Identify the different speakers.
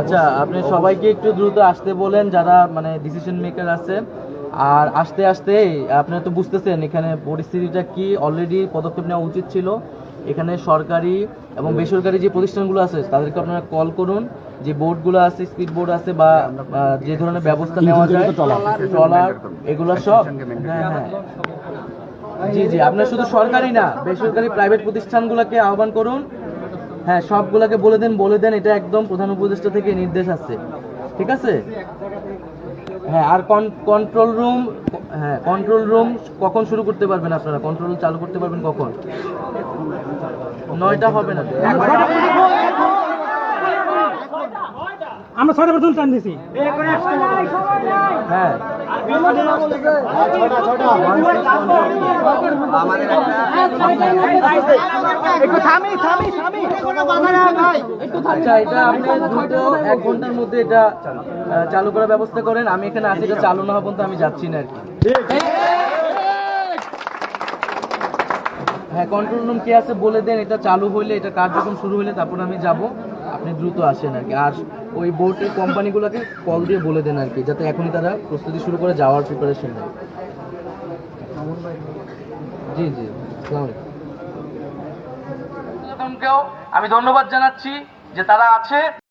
Speaker 1: আচ্ছা আপনি সবাইকে একটু দ্রুত আসতে বলেন যারা মানে ডিসিশন মেকার আছে। আর আসতে আস্তে আপনারা তো বুঝতেছেন এখানে পরিস্থিতিটা কি? অলরেডি পদক্ষেপ নেওয়া উচিত ছিল। এখানে সরকারি এবং বেসরকারি যে প্রতিষ্ঠানগুলো আছে তাদেরকে আপনারা কল করুন। যে বোর্ডগুলো আছে স্পিড বোর্ড আছে বা যে ধরনের ব্যবস্থা নেওয়া যায় ট্রলার এগুলো সব। হ্যাঁ হ্যাঁ। জি জি আপনার শুধু সরকারি না বেসরকারি প্রাইভেট প্রতিষ্ঠানগুলোকে আহ্বান করুন। হ্যাঁ সবগুলোকে বলে দেন বলে দেন এটা একদম প্রধান উপদেষ্টা থেকে নির্দেশ আছে। ঠিক আছে? হ্যাঁ আর কন্ট্রোল রুম হ্যাঁ কন্ট্রোল রুম কখন শুরু করতে পারবেন আপনারা? কন্ট্রোল চালু করতে পারবেন কখন? নয়টা হবে না
Speaker 2: আমরা ছয়টা পর্যন্ত টান দিছি।
Speaker 1: হ্যাঁ। আচ্ছা এটা আপনি দ্রুত এক ঘণ্টার মধ্যে এটা চালু করার ব্যবস্থা করেন। আমি এখানে আছি এটা চালু না হওয়া পর্যন্ত আমি যাচ্ছি না আর কি। হ্যাঁ কন্ট্রোল রুম কে আছে বলে দেন, এটা চালু হইলে, এটা কার্যক্রম শুরু হইলে, তারপর আমি যাব। আপনি দ্রুত আসেন আর কি। আর ওই বোর্ডের কোম্পানিগুলোকে কল দিয়ে বলে দেন আর কি, যাতে এখনই তারা প্রস্তুতি শুরু করে, যাওয়ার প্রিপারেশন নেয়। জি জি। আমি ধন্যবাদ জানাচ্ছি যে তারা আছে।